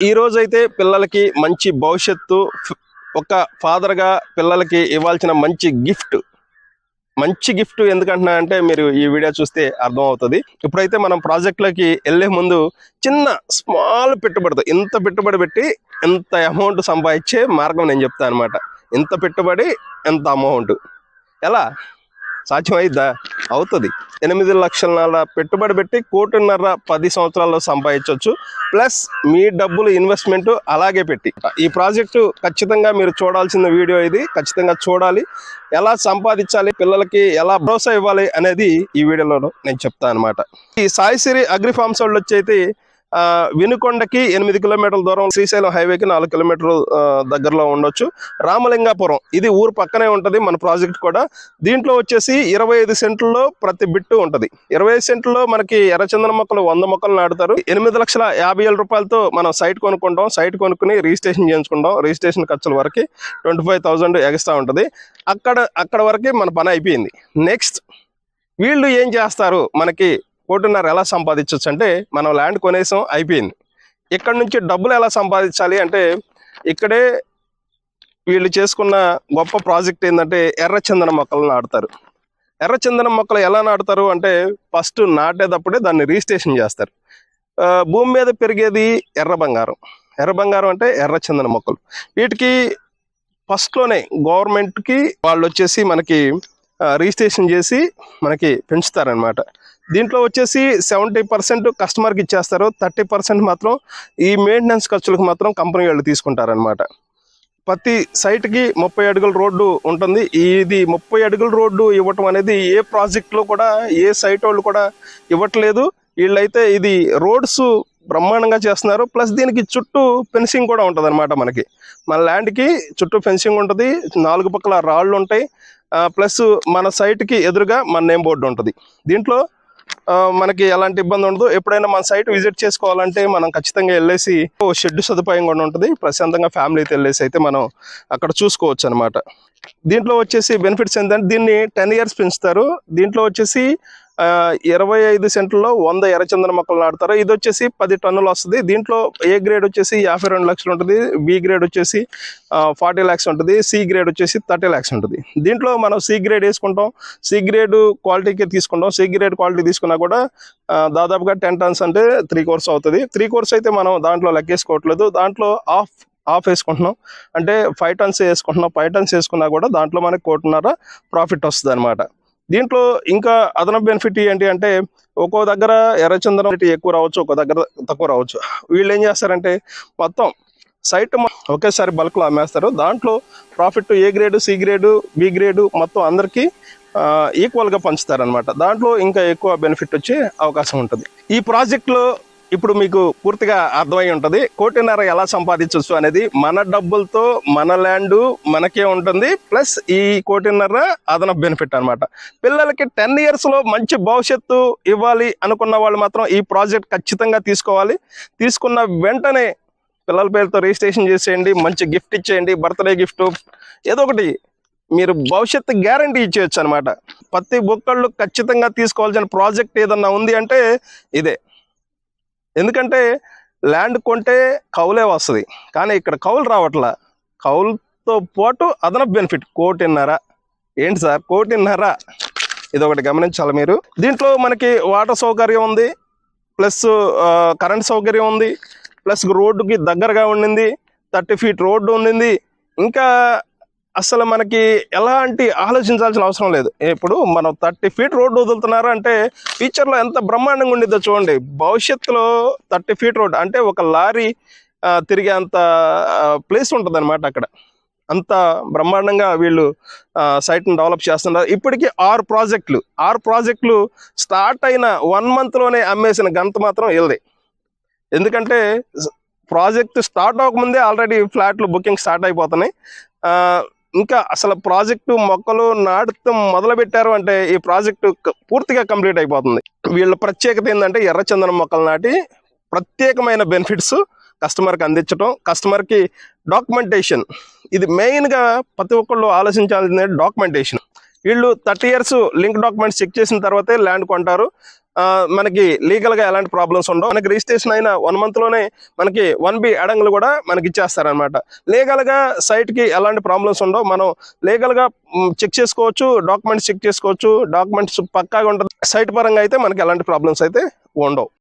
ఈ రోజైతే పిల్లలకి మంచి భవిష్యత్తు ఒక ఫాదర్గా పిల్లలకి ఇవ్వాల్సిన మంచి గిఫ్ట్. మంచి గిఫ్ట్ ఎందుకంటున్నా అంటే మీరు ఈ వీడియో చూస్తే అర్థం అవుతుంది ఇప్పుడైతే మనం ప్రాజెక్టులకి వెళ్ళే ముందు చిన్న స్మాల్ పెట్టుబడితో ఇంత పెట్టుబడి పెట్టి ఎంత అమౌంట్ సంపాదించే మార్గం నేను చెప్తాను అనమాట ఇంత పెట్టుబడి ఎంత అమౌంట్? ఎలా? సాధ్యమైద్దా అవుతుంది. ఎనిమిది లక్షల పెట్టుబడి పెట్టి కోటిన్నర పది సంవత్సరాల్లో సంపాదించవచ్చు ప్లస్ మీ డబ్బులు ఇన్వెస్ట్మెంట్ అలాగే పెట్టి. ఈ ప్రాజెక్టు ఖచ్చితంగా మీరు చూడాల్సిన వీడియో ఇది. ఖచ్చితంగా చూడాలి. ఎలా సంపాదించాలి పిల్లలకి ఎలా భరోసా ఇవ్వాలి అనేది ఈ వీడియోలో నేను చెప్తాను అనమాట ఈ సాయిసిరి అగ్రి ఫార్మ్స్ వాళ్ళు వచ్చి అయితే వినుకొండకి ఎనిమిది కిలోమీటర్ల దూరం శ్రీశైలం హైవేకి నాలుగు కిలోమీటర్లు దగ్గరలో ఉండొచ్చు. రామలింగాపురం ఇది ఊరు పక్కనే ఉంటది మన ప్రాజెక్ట్ కూడా. దీంట్లో వచ్చేసి ఇరవై ఐదు సెంట్లలో ప్రతి బిట్టు ఉంటుంది. ఇరవై ఐదు సెంట్లలో మనకి ఎర్రచందన మొక్కలు వంద మొక్కలు నాటుతారు. ఎనిమిది లక్షల యాభై వేల రూపాయలతో మనం సైట్ కొనుక్కుంటాం. సైట్ కొనుక్కుని రిజిస్ట్రేషన్ చేయించుకుంటాం. రిజిస్ట్రేషన్ ఖర్చుల వరకు ట్వంటీ ఫైవ్ థౌసండ్ ఎక్స్ట్రా ఉంటుంది. అక్కడ అక్కడ వరకు మన పని అయిపోయింది. నెక్స్ట్ వీళ్ళు ఏం చేస్తారు? మనకి కోటిన్నర ఎలా సంపాదించవచ్చు అంటే మనం ల్యాండ్ కొనేసాం అయిపోయింది. ఇక్కడ నుంచి డబ్బులు ఎలా సంపాదించాలి అంటే ఇక్కడే వీళ్ళు చేసుకున్న గొప్ప ప్రాజెక్ట్ ఏంటంటే ఎర్రచందన మొక్కలు నాటుతారు. ఎర్రచందనం మొక్కలు ఎలా నాటుతారు అంటే ఫస్ట్ నాటేటప్పుడే దాన్ని రిజిస్ట్రేషన్ చేస్తారు. భూమి మీద పెరిగేది ఎర్ర బంగారం. ఎర్ర బంగారం అంటే ఎర్రచందన మొక్కలు. వీటికి ఫస్ట్లోనే గవర్నమెంట్కి వాళ్ళు వచ్చేసి మనకి రిజిస్ట్రేషన్ చేసి మనకి పెంచుతారనమాట దీంట్లో వచ్చేసి సెవెంటీ పర్సెంట్ కస్టమర్కి ఇచ్చేస్తారు. థర్టీ పర్సెంట్ మాత్రం ఈ మెయింటెనెన్స్ ఖర్చులకు మాత్రం కంపెనీ వాళ్ళు తీసుకుంటారనమాట ప్రతి సైట్కి ముప్పై అడుగుల రోడ్డు ఉంటుంది. ఇది ముప్పై అడుగుల రోడ్డు ఇవ్వటం అనేది ఏ ప్రాజెక్ట్లో కూడా ఏ సైట్ వాళ్ళు కూడా ఇవ్వట్లేదు. వీళ్ళైతే ఇది రోడ్స్ బ్రహ్మాండంగా చేస్తున్నారు. ప్లస్ దీనికి చుట్టూ ఫెన్సింగ్ కూడా ఉంటుంది అనమాట మనకి. మన ల్యాండ్కి చుట్టూ ఫెన్సింగ్ ఉంటుంది. నాలుగు పక్కల రాళ్ళు ఉంటాయి. ప్లస్ మన సైట్కి ఎదురుగా మన నేమ్ బోర్డు ఉంటుంది. దీంట్లో మనకి ఎలాంటి ఇబ్బంది ఉండదు. ఎప్పుడైనా మన సైట్ విజిట్ చేసుకోవాలంటే మనం ఖచ్చితంగా వెళ్ళేసి ఓ షెడ్ సదుపాయం కూడా ఉంటుంది. ప్రశాంతంగా ఫ్యామిలీతో వెళ్ళేసి అయితే మనం అక్కడ చూసుకోవచ్చు అనమాట దీంట్లో వచ్చేసి బెనిఫిట్స్ ఏంటంటే దీన్ని టెన్ ఇయర్స్ పెంచుతారు. దీంట్లో వచ్చేసి ఇరవై ఐదు సెంట్లలో వంద ఎర్రచందన మొక్కలు నాటుతారు. ఇది వచ్చేసి పది టన్నులు వస్తుంది. దీంట్లో ఏ గ్రేడ్ వచ్చేసి యాభై రెండు లక్షలు ఉంటుంది. బి గ్రేడ్ వచ్చేసి ఫార్టీ ల్యాక్స్ ఉంటుంది. సి గ్రేడ్ వచ్చేసి థర్టీ ల్యాక్స్ ఉంటుంది. దీంట్లో మనం సి గ్రేడ్ వేసుకుంటాం. సి గ్రేడ్ క్వాలిటీకి తీసుకుంటాం. సి గ్రేడ్ క్వాలిటీ తీసుకున్నా కూడా దాదాపుగా టెన్ టన్స్ అంటే త్రీ కోర్స్ అవుతుంది. త్రీ కోర్స్ అయితే మనం దాంట్లో లెక్కేసుకోవట్లేదు. దాంట్లో ఆఫ్ ఆఫ్ వేసుకుంటున్నాం. అంటే ఫైవ్ టన్స్ వేసుకుంటున్నాం. ఫైవ్ టన్స్ వేసుకున్నా కూడా దాంట్లో మనకి కోటిన్నర ప్రాఫిట్ వస్తుంది అనమాట దీంట్లో ఇంకా అదనపు బెనిఫిట్ ఏంటి అంటే ఒక్కో దగ్గర ఎర్రచందనం రేటు ఎక్కువ రావచ్చు ఒక్కో దగ్గర తక్కువ రావచ్చు. వీళ్ళు ఏం చేస్తారంటే మొత్తం సైట్ ఒకేసారి బల్క్లో అమ్మేస్తారు. దాంట్లో profit A grade C grade B grade మొత్తం అందరికీ ఈక్వల్గా పంచుతారనమాట దాంట్లో ఇంకా ఎక్కువ బెనిఫిట్ వచ్చే అవకాశం ఉంటుంది. ఈ ప్రాజెక్ట్లో ఇప్పుడు మీకు పూర్తిగా అర్థమై ఉంటుంది. కోటిన్నర ఎలా సంపాదించవచ్చు అనేది మన డబ్బులతో మన ల్యాండ్ మనకే ఉంటుంది. ప్లస్ ఈ కోటిన్నర అదన బెనిఫిట్ అనమాట పిల్లలకి టెన్ ఇయర్స్లో మంచి భవిష్యత్తు ఇవ్వాలి అనుకున్న వాళ్ళు మాత్రం ఈ ప్రాజెక్ట్ ఖచ్చితంగా తీసుకోవాలి. తీసుకున్న వెంటనే పిల్లల పేరుతో రిజిస్ట్రేషన్ చేసేయండి మంచి గిఫ్ట్ ఇచ్చేయండి బర్త్డే గిఫ్ట్ ఏదో ఒకటి మీరు భవిష్యత్తు గ్యారంటీ ఇచ్చేయచ్చు అనమాట ప్రతి ఒక్కళ్ళు ఖచ్చితంగా తీసుకోవాల్సిన ప్రాజెక్ట్ ఏదన్నా ఉంది అంటే ఇదే. ఎందుకంటే ల్యాండ్ కొంటే కౌలే వస్తుంది. కానీ ఇక్కడ కౌలు రావట్లా. కౌలుతో పాటు అదనపు బెనిఫిట్ కోటిన్నర. ఏంటి సార్? కోటిన్నర. ఇది ఒకటి గమనించాలి మీరు. దీంట్లో మనకి వాటర్ సౌకర్యం ఉంది ప్లస్ కరెంట్ సౌకర్యం ఉంది ప్లస్ రోడ్డుకి దగ్గరగా ఉండింది థర్టీ ఫీట్ రోడ్డు ఉండింది. ఇంకా అసలు మనకి ఎలాంటి ఆలోచించాల్సిన అవసరం లేదు. ఇప్పుడు మనం థర్టీ ఫీట్ రోడ్డు వదులుతున్నారు అంటే ఫ్యూచర్లో ఎంత బ్రహ్మాండంగా ఉండిద్దో చూడండి. భవిష్యత్తులో థర్టీ ఫీట్ రోడ్ అంటే ఒక లారీ తిరిగే అంత ప్లేస్ ఉంటుంది అనమాట అక్కడ. అంత బ్రహ్మాండంగా వీళ్ళు సైట్ని డెవలప్ చేస్తున్నారు. ఇప్పటికీ ఆరు ప్రాజెక్టులు ఆరు ప్రాజెక్టులు స్టార్ట్ అయిన వన్ మంత్లోనే అమ్మేసిన గంత మాత్రం వెళ్ళి ఎందుకంటే ప్రాజెక్ట్ స్టార్ట్ అవ్వకముందే ఆల్రెడీ ఫ్లాట్లు బుకింగ్ స్టార్ట్ అయిపోతున్నాయి. ఇంకా అసలు ప్రాజెక్టు మొక్కలు నాటడం మొదలు పెట్టారు అంటే ఈ ప్రాజెక్టు పూర్తిగా కంప్లీట్ అయిపోతుంది. వీళ్ళ ప్రత్యేకత ఏంటంటే ఎర్రచందనం మొక్కలు నాటి ప్రత్యేకమైన బెనిఫిట్స్ కస్టమర్కి అందించడం కస్టమర్కి డాక్యుమెంటేషన్. ఇది మెయిన్గా ప్రతి ఒక్కళ్ళు ఆలోచించాల్సింది డాక్యుమెంటేషన్. వీళ్ళు thirty years link documents check చేసిన తర్వాతే ల్యాండ్ కొంటారు. ఆ, మనకి లీగల్గా ఎలాంటి ప్రాబ్లమ్స్ ఉండవు. మనకి రిజిస్ట్రేషన్ అయిన వన్ మంత్లోనే మనకి వన్ బి అడంగులు కూడా మనకి ఇచ్చేస్తారనమాట లీగల్గా సైట్కి ఎలాంటి ప్రాబ్లమ్స్ ఉండవు. మనం లీగల్గా చెక్ చేసుకోవచ్చు డాక్యుమెంట్స్ చెక్ చేసుకోవచ్చు. డాక్యుమెంట్స్ పక్కాగా ఉంటుంది. సైట్ పరంగా అయితే మనకి ఎలాంటి ప్రాబ్లమ్స్ అయితే ఉండవు.